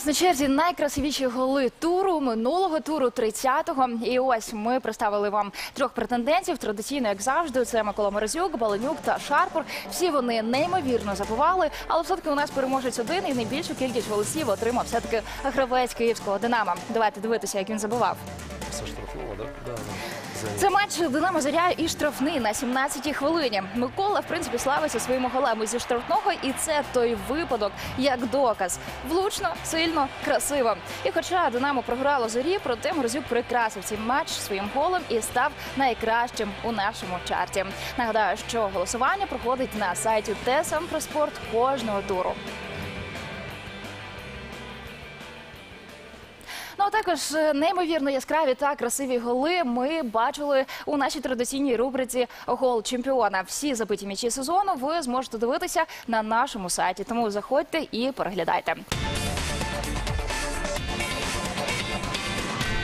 нас на черзі найкрасивіші голи туру минулого туру 30-го. І ось ми представили вам трьох претендентів. Традиційно, як завжди, це Микола Морозюк, Баленюк та Шарпур. Всі вони неймовірно забували, але все таки у нас переможець один і найбільшу кількість голосів отримав все таки гравець київського динамо. Давайте дивитися, як він забував. Со штрафного, да? Да, да. Це матч Динамо Зоря і штрафний на 17-й хвилині. Микола, в принципі, славиться своїми голами зі штрафного, і це той випадок як доказ. Влучно, сильно, красиво. І хоча Динамо програло зорі, проте Морозюк прикрасив цей матч своїм голом і став найкращим у нашому чарті. Нагадаю, що голосування проходить на сайті ТСМ про спорт кожного туру. Також е, неймовірно яскраві та красиві голи ми бачили у нашій традиційній рубриці Гол чемпіона. Всі забиті м'ячі сезону ви зможете дивитися на нашому сайті. Тому заходьте і переглядайте.